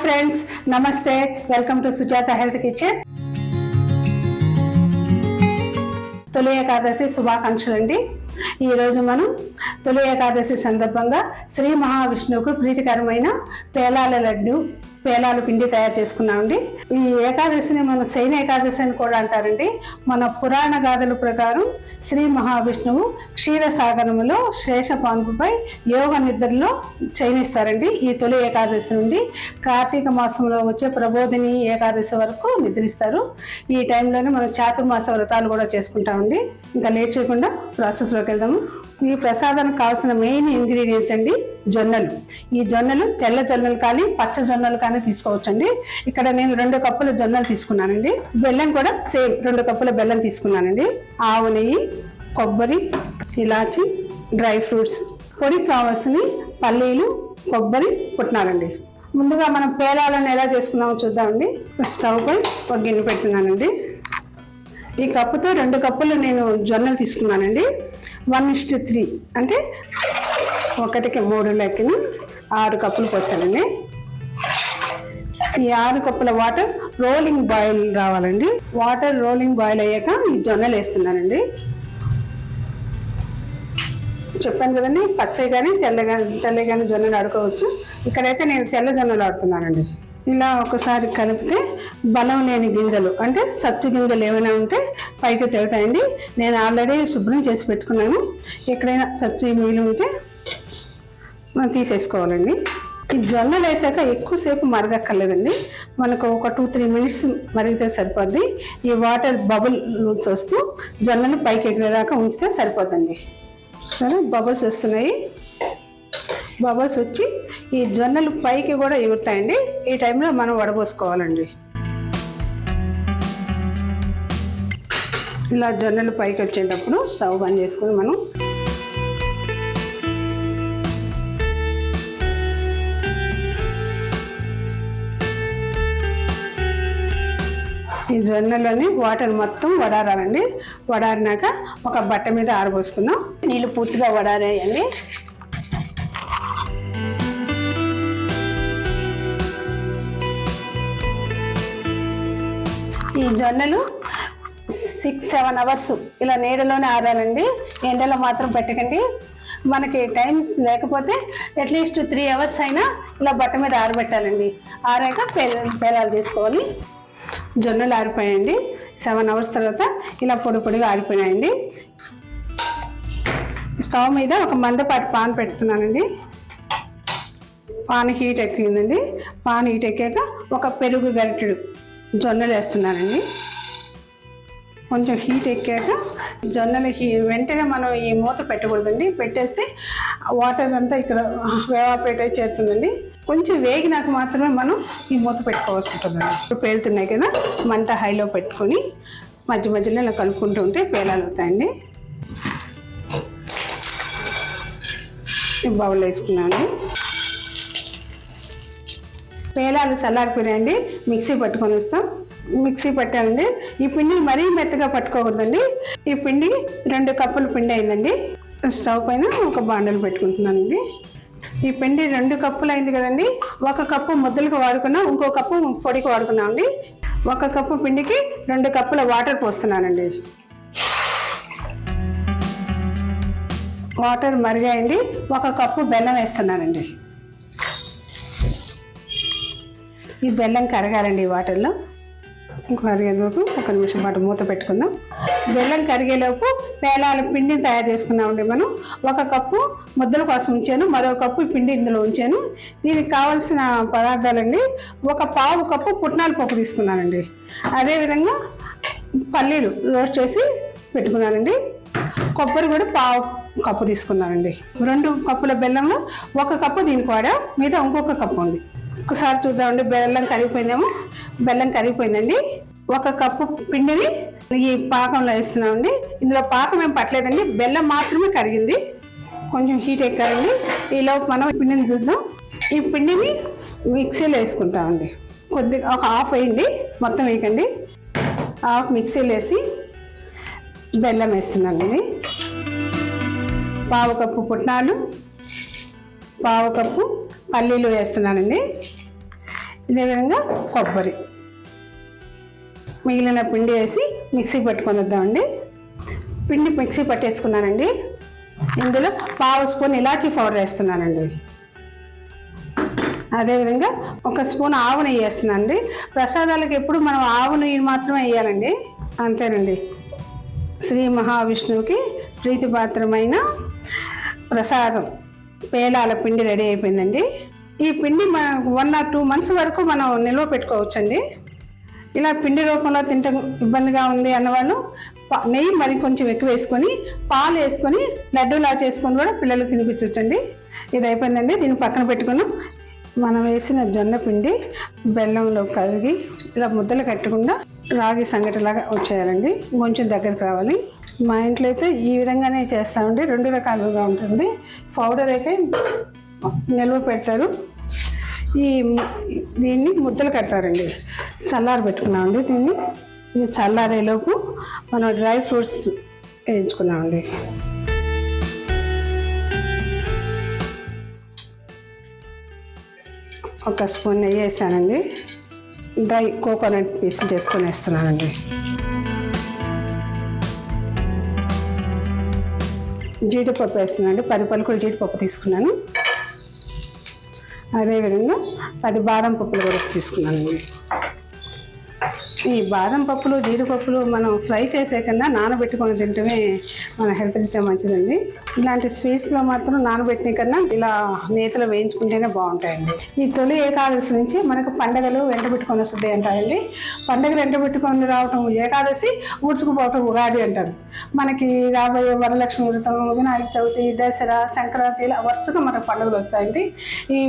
Friends నమస్తే welcome to Sujatha health kitchen Tholi Ekadasi శుభాకాంక్షలు అండి ఈరోజు మనం తొలి ఏకాదశి సందర్భంగా శ్రీ మహావిష్ణువుకు ప్రీతికరమైన పేలాల లడ్డు పేలాలు పిండి తయారు చేసుకున్నామండి. ఈ ఏకాదశిని మనం శైన ఏకాదశి అని కూడా అంటారండి. మన పురాణ గాథల ప్రకారం శ్రీ మహావిష్ణువు క్షీరసాగరములో శేషపాన్పుపై యోగ నిద్రలో చయనిస్తారండి ఈ తొలి ఏకాదశి నుండి కార్తీక మాసంలో వచ్చే ప్రబోధిని ఏకాదశి వరకు నిద్రిస్తారు. ఈ టైంలోనే మనం చాతుర్మాస వ్రతాలు కూడా చేసుకుంటామండి. ఇంకా లేట్ చేయకుండా ప్రాసెస్లోకి వెళ్దాము. ఈ ప్రసాదానికి కావాల్సిన మెయిన్ ఇంగ్రీడియంట్స్ అండి. జొన్నలు. ఈ జొన్నలు తెల్ల జొన్నలు కానీ పచ్చ జొన్నలు కానీ తీసుకోవచ్చండి. ఇక్కడ నేను రెండు కప్పుల జొన్నలు తీసుకున్నానండి. బెల్లం కూడా సేమ్ రెండు కప్పుల బెల్లం తీసుకున్నానండి. ఆవు నెయ్యి కొబ్బరి ఇలాచి డ్రై ఫ్రూట్స్ పొడి ఫ్లవర్స్ని పల్లీలు కొబ్బరి పుట్టినారండి ముందుగా మనం పేలాలను ఎలా చేసుకున్నామో చూద్దామండి. స్టవ్పై ఒక గిన్నె పెడుతున్నానండి ఈ కప్పుతో రెండు కప్పులు నేను జొన్నలు తీసుకున్నానండి. వన్ ఇస్ట్ త్రీ అంటే ఒకటికి మూడు లెక్కన ఆరు కప్పులు పోసానండి. ఈ ఆరు కప్పుల వాటర్ రోలింగ్ బాయిల్ రావాలండి. వాటర్ రోలింగ్ బాయిల్ అయ్యాక ఈ జొన్నలు వేస్తున్నానండి. చెప్పాను కదండి పచ్చవి కానీ తెల్లగా తెల్ల కానీ జొన్నలు ఆడుకోవచ్చు. ఇక్కడైతే నేను తెల్ల జొన్నలు ఆడుతున్నానండి. ఇలా ఒకసారి కలిపితే బలం లేని గింజలు అంటే సచ్చు గింజలు ఏమైనా ఉంటే పైకి తెగుతాయండి నేను ఆల్రెడీ శుభ్రం చేసి పెట్టుకున్నాను. ఎక్కడైనా సచ్చు మీలు ఉంటే మనం తీసేసుకోవాలండి. ఈ జొన్నలు వేసాక ఎక్కువసేపు మరగక్కర్లేదండి. మనకు ఒక టూ త్రీ మినిట్స్ మరిగితే సరిపోద్ది. ఈ వాటర్ బబుల్స్ వస్తూ జొన్నలు పైకి ఎగిరేదాకా ఉంచితే సరిపోద్దండి. సరే బబుల్స్ వస్తున్నాయి. బబుల్స్ వచ్చి ఈ జొన్నలు పైకి కూడా ఎగురుతాయండి. ఈ టైంలో మనం వడబోసుకోవాలండి. ఇలా జొన్నలు పైకి వచ్చేటప్పుడు స్టవ్ బంద్ చేసుకుని మనం జొన్నలోని వాటర్ మొత్తం వడారాలండి. వడారినాక ఒక బట్ట మీద ఆరబోసుకున్నాం నీళ్ళు పూర్తిగా వడారేయండి. ఈ జొన్నలు సిక్స్ సెవెన్ అవర్స్ ఇలా నీడలోనే ఆరాలండి. ఎండలో మాత్రం పెట్టకండి. మనకి టైమ్స్ లేకపోతే అట్లీస్ట్ త్రీ అవర్స్ అయినా ఇలా బట్ట మీద ఆరబెట్టాలండి. ఆరాక పేల పేలాలు తీసుకోవాలి. జొన్నలు ఆరిపోయాయండి. సెవెన్ అవర్స్ తర్వాత ఇలా పొడి పొడిగా ఆరిపోయాయండి స్టవ్ మీద ఒక మందపాటి పాన్ పెడుతున్నానండి. పాన్ హీట్ ఎక్కిందండి. పాన్ హీట్ ఎక్కాక ఒక పెరుగు గరిటెడు జొన్నలు వేస్తున్నానండి. కొంచెం హీట్ ఎక్కాక జొన్నలు హీ వెంటనే మనం ఈ మూత పెట్టకూడదండి. పెట్టేస్తే వాటర్ అంతా ఇక్కడ వేవాపరేట్ చేస్తుందండి చేరుతుందండి. కొంచెం వేగినాక మాత్రమే మనం ఈ మూత పెట్టుకోవాల్సి ఉంటుంది ఇప్పుడు పేలుతున్నాయి కదా మంట హైలో పెట్టుకొని మధ్య మధ్యలో ఇలా కలుపుకుంటూ ఉంటే పేలాలవుతాయండి బౌల్ వేసుకున్నాను. పేలాలు చల్లారిపోయాయండి మిక్సీ పట్టుకొని వస్తాం. మిక్సీ పట్టానండి ఈ పిండిని మరీ మెత్తగా పట్టుకోకూడదండి. ఈ పిండి రెండు కప్పుల పిండి అయిందండి. స్టవ్ పైన ఒక బాండలు పెట్టుకుంటున్నానండి. ఈ పిండి రెండు కప్పులు అయింది కదండి. ఒక కప్పు ముద్దలకు వాడుకున్నాం ఇంకో కప్పు పొడికి వాడుకున్నామండి. ఒక కప్పు పిండికి రెండు కప్పుల వాటర్ పోస్తున్నానండి. వాటర్ మరిగాయండి ఒక కప్పు బెల్లం వేస్తున్నానండి. ఈ బెల్లం కరగాలండి ఈ వాటర్లో. కరిగేలోపు ఒక నిమిషం పాటు మూత పెట్టుకుందాం. బెల్లం కరిగేలోపు పేలాల పిండిని తయారు చేసుకున్నామండి మనం. ఒక కప్పు ముద్దల కోసం ఉంచాను మరో కప్పు పిండి ఇందులో ఉంచాను. దీనికి కావాల్సిన పదార్థాలండి ఒక పావు కప్పు పుట్నాల పప్పు తీసుకున్నానండి. అదేవిధంగా పల్లీలు రోస్ట్ చేసి పెట్టుకున్నానండి. కొబ్బరి కూడా పావు కప్పు తీసుకున్నానండి. రెండు కప్పుల బెల్లంలో ఒక కప్పు దీనికి వాడా మిగతా ఇంకొక కప్పు ఉంది. ఒకసారి చూద్దామండి బెల్లం కరిగిపోయిందేమో? బెల్లం కరిగిపోయిందండి. ఒక కప్పు పిండిని ఈ పాకంలో వేస్తున్నామండి. ఇందులో పాకం ఏం పట్టలేదండి బెల్లం మాత్రమే కరిగింది. కొంచెం హీట్ ఎక్కాలండి. ఈలోపు మనం పిండిని చూద్దాం. ఈ పిండిని మిక్సీలో వేసుకుంటామండి. కొద్దిగా ఒక హాఫ్ వేయండి మొత్తం వేయకండి. హాఫ్ మిక్సీలో వేసి బెల్లం వేస్తున్నానండి. పావు కప్పు పుట్నాలు పావు కప్పు పల్లీలు వేస్తున్నానండి. ఇదే విధంగా కొబ్బరి. మిగిలిన పిండి వేసి మిక్సీ పట్టుకొని వద్దామండి. పిండి మిక్సీ పట్టేసుకున్నానండి. ఇందులో పావు స్పూన్ ఇలాచీ పౌడర్ వేస్తున్నానండి. అదేవిధంగా ఒక స్పూన్ ఆవు నెయ్యి వేస్తున్నానండి. ప్రసాదాలకు ఎప్పుడు మనం ఆవు నెయ్యి మాత్రమే వేయాలండి. అంతేనండి. శ్రీ మహావిష్ణువుకి ప్రీతిపాత్రమైన ప్రసాదం. పేలాల పిండి రెడీ అయిపోయిందండి. ఈ పిండి మన వన్ ఆర్ టూ మంత్స్ వరకు మనం నిల్వ పెట్టుకోవచ్చండి. ఇలా పిండి రూపంలో తింటే ఇబ్బందిగా ఉంది అన్నవాళ్ళు నెయ్యి మరి కొంచెం ఎక్కువ వేసుకొని పాలు వేసుకొని లడ్డూలా చేసుకొని కూడా పిల్లలకు తినిపించవచ్చండి ఇది అయిపోయిందండి. దీన్ని పక్కన పెట్టుకున్నాం. మనం వేసిన జొన్న పిండి బెల్లంలో కరిగి ఇలా ముద్దలు కట్టకుండా రాగి సంగటిలాగా వచ్చేయాలండి. కొంచెం దగ్గరికి రావాలి. మా ఇంట్లో అయితే ఈ విధంగానే చేస్తామండి రెండు రకాలుగా ఉంటుంది. పౌడర్ అయితే నిల్వ పెడతారు. ఈ దీన్ని ముద్దలు కడతారండి. చల్లారి పెట్టుకున్నామండి దీన్ని. ఇది చల్లారేలోపు మనం డ్రై ఫ్రూట్స్ వేయించుకున్నామండి ఒక స్పూన్ నెయ్యి వేసానండి. డ్రై కోకోనట్ పీస్ చేసుకొని వేస్తున్నానండి. జీడిపప్పు వేస్తున్నాను. పది పలుకులు జీడిపప్పు తీసుకున్నాను. అదేవిధంగా పది బాదం పప్పులు కూడా తీసుకున్నాను. ఈ బాదం పప్పులు జీడిపప్పులు మనం ఫ్రై చేసే కన్నా నానబెట్టుకొని తింటమే మన హెల్త్ మంచిదండి. ఇలాంటి స్వీట్స్లో మాత్రం నానబెట్టిన కన్నా ఇలా నేతలు వేయించుకుంటేనే బాగుంటాయండి. ఈ తొలి ఏకాదశి నుంచి మనకు పండగలు వెంటబెట్టుకొని వస్తుంది అంటారండి. పండగలు వెంటబెట్టుకొని రావటం ఏకాదశి ఊడ్చుకుపోవటం ఉగాది అంటారు. మనకి రాబోయే వరలక్ష్మి వ్రతం వినాయక చవితి దసరా సంక్రాంతి ఇలా వరుసగా మనకు పండుగలు వస్తాయండి. ఈ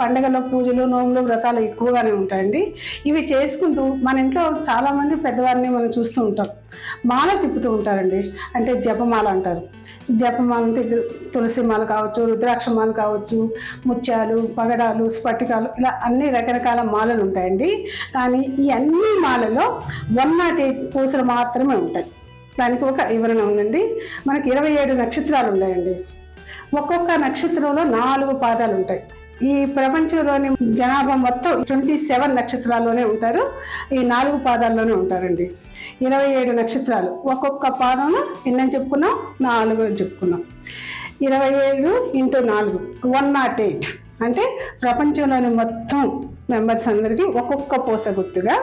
పండుగలో పూజలు నోములు వ్రతాలు ఎక్కువగానే ఉంటాయండి. ఇవి చేసుకుంటూ మన ఇంట్లో చాలామంది పెద్దవారిని మనం చూస్తూ ఉంటాం. మాల తిప్పుతూ ఉంటారండి. అంటే జపమాల అంటారు. జపమాల అంటే తులసి మాల కావచ్చు రుద్రాక్ష మాల కావచ్చు ముత్యాలు పగడాలు స్ఫటికాలు ఇలా అన్ని రకరకాల మాలలు ఉంటాయండి. కానీ ఈ అన్ని మాలలో వన్ నాట్ ఎయిట్ పూసలు మాత్రమే ఉంటాయి. దానికి ఒక వివరణ ఉందండి. మనకి ఇరవై ఏడు నక్షత్రాలు ఉన్నాయండి. ఒక్కొక్క నక్షత్రంలో నాలుగు పాదాలు ఉంటాయి. ఈ ప్రపంచంలోని జనాభా మొత్తం ట్వంటీ సెవెన్ నక్షత్రాల్లోనే ఉంటారు. ఈ నాలుగు పాదాల్లోనే ఉంటారండి. ఇరవై ఏడు నక్షత్రాలు. ఒక్కొక్క పాదంలో ఎన్నని చెప్పుకున్నాం? నాలుగు అని చెప్పుకున్నాం. ఇరవై ఏడు ఇంటూ నాలుగు. One nought eight. అంటే ప్రపంచంలోని మొత్తం మెంబర్స్ అందరికీ ఒక్కొక్క పూస గుర్తుగా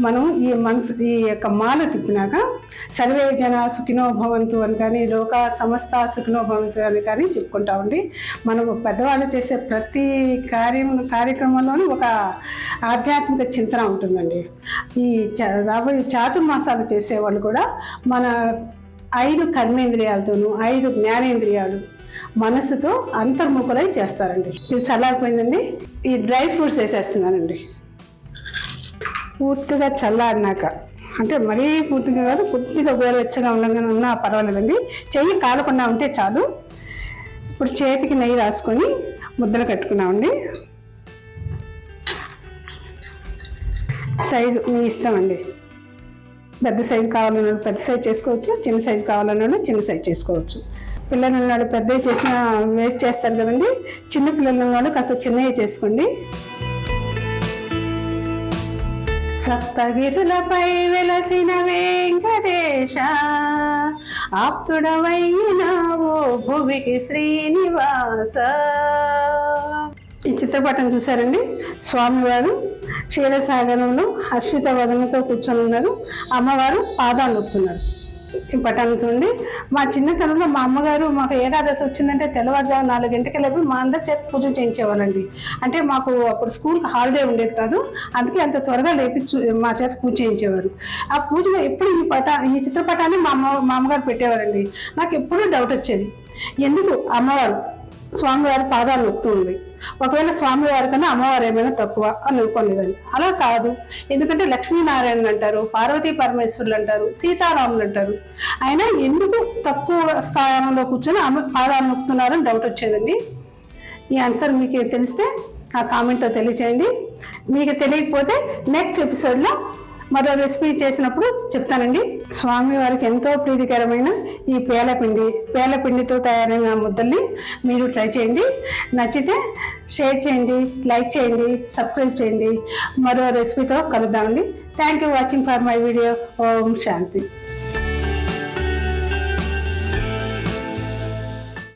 మనం ఈ మంత్ ఈ యొక్క మాల తిప్పినాక సర్వే జన సుఖినో భవంతు అని కానీ లోక సమస్త సుఖినో భవంతు అని కానీ చెప్పుకుంటామండి మనం పెద్దవాళ్ళు చేసే ప్రతి కార్యం కార్యక్రమంలోనూ ఒక ఆధ్యాత్మిక చింతన ఉంటుందండి. ఈ చ- రాబోయే చాతుర్మాసాలు చేసేవాళ్ళు కూడా మన ఐదు కర్మేంద్రియాలతోనూ ఐదు జ్ఞానేంద్రియాలు మనసుతో అంతర్ముఖులై చేస్తారండి. ఇది చల్లారిపోయిందండి. ఈ డ్రై ఫ్రూట్స్ వేసేస్తున్నానండి. పూర్తిగా చల్లారినాక అంటే మరీ పూర్తిగా కాదు కొద్దిగా గోరువెచ్చగా ఉండగానే ఉన్నా పర్వాలేదండి. చెయ్యి కాలకుండా ఉంటే చాలు. ఇప్పుడు చేతికి నెయ్యి రాసుకొని ముద్దలు కట్టుకున్నామండి. సైజు మీ ఇష్టం అండి. పెద్ద సైజు కావాలన్నాడు పెద్ద సైజు చేసుకోవచ్చు చిన్న సైజు కావాలన్నాడు చిన్న సైజు చేసుకోవచ్చు. పిల్లలు ఉన్నాడు పెద్దవి చేసిన వేస్ట్ చేస్తారు కదండి. చిన్న పిల్లలు ఉన్నాడు కాస్త చిన్నవి చేసుకోండి. సప్తగిరులపై వెలసిన వెంకటేశ ఆప్తుడవైనావో భువికి శ్రీనివాస. ఈ చిత్రపటం చూసారండి స్వామివారు క్షీరసాగరంలో హర్షిత వదనతో కూర్చొని ఉన్నారు. అమ్మవారు పాదాలు నొప్పుతున్నారు ఈ పటాన్ని చూడండి. మా చిన్నతనంలో మా అమ్మగారు మాకు ఏకాదశి వచ్చిందంటే తెల్లవారుజాము నాలుగింటికి లేపి మా అందరి చేత పూజ చేయించేవాళ్ళండి. అంటే మాకు అప్పుడు స్కూల్కి హాలిడే ఉండేది కాదు. అందుకే అంత త్వరగా లేపి మా చేత పూజ చేయించేవారు. ఆ పూజలో ఎప్పుడు ఈ పట ఈ చిత్రపటాన్ని మా అమ్మ మా అమ్మగారు పెట్టేవారండి. నాకు ఎప్పుడూ డౌట్ వచ్చేది. ఎందుకు? అమ్మవారు స్వామివారి పాదాలు నొక్కుతూ ఒకవేళ స్వామివారి కన్నా అమ్మవారు ఏమైనా తక్కువ అని అనుకోలేదండి. అలా కాదు. ఎందుకంటే లక్ష్మీనారాయణ అంటారు పార్వతీ పరమేశ్వరులు అంటారు సీతారాములు అంటారు. అయినా ఎందుకు తక్కువ స్థానంలో కూర్చొని అమ్మ పాదాలు నొక్కుతున్నారని డౌట్ వచ్చేదండి. ఈ ఆన్సర్ మీకు తెలిస్తే ఆ కామెంట్లో తెలియచేయండి. మీకు తెలియకపోతే నెక్స్ట్ ఎపిసోడ్లో మరో రెసిపీ చేసినప్పుడు చెప్తానండి. స్వామి వారికి ఎంతో ప్రీతికరమైన ఈ పేలపిండి. పేలపిండితో తయారైన ముద్దల్ని మీరు ట్రై చేయండి. నచ్చితే షేర్ చేయండి లైక్ చేయండి సబ్స్క్రైబ్ చేయండి. మరో రెసిపీతో కలుద్దామండి. Thank you watching for my video Om Shanti.